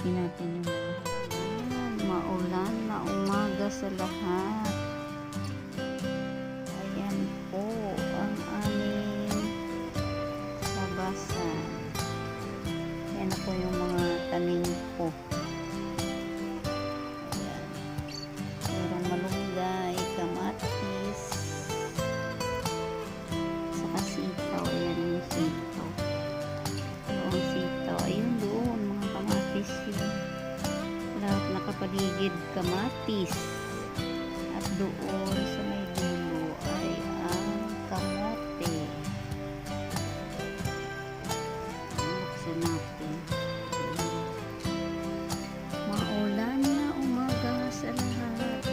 Lagyan natin yung mga halaman. Maulan, maumaga sa lahat. Ayan po ang aming labasan. Ayan po yung mga tanim ko. Nakapaligid kamatis. At doon sa may dulo ay ang kamote. Buksan natin. Maulan na umaga sa lahat.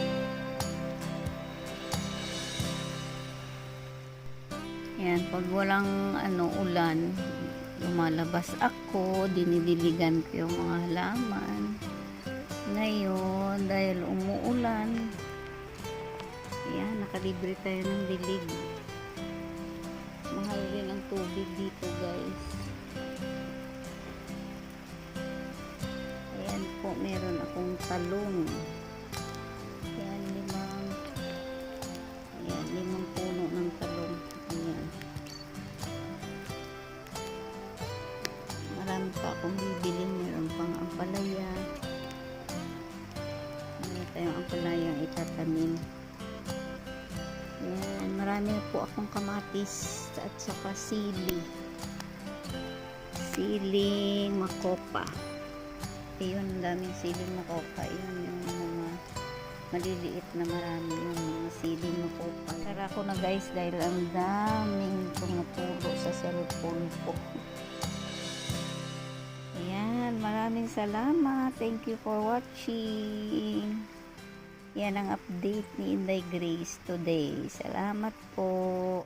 Yan, pag walang ano, ulan, lumalabas ako, dinidiligan ko yung mga halaman. Ngayon, dahil umuulan, yan, nakalibre tayo ng dilig. Mahal din ang tubig dito, guys. Ayan po, meron akong talong. Ayan, limang, ayan, limang puno ng talong. Ayan. Marami pa akong Meron tayong ampalayang itatanim. Ayan, marami po akong kamatis at saka sili. Siling makopa. Ayun, ang daming siling makopa. Yun yung mga maliliit na marami yung mga siling makopa. Tara ko na guys dahil ang daming tumutulo sa cellphone ko. Maraming salamat. Thank you for watching. Yan ang update ni Inday Grace today. Salamat po.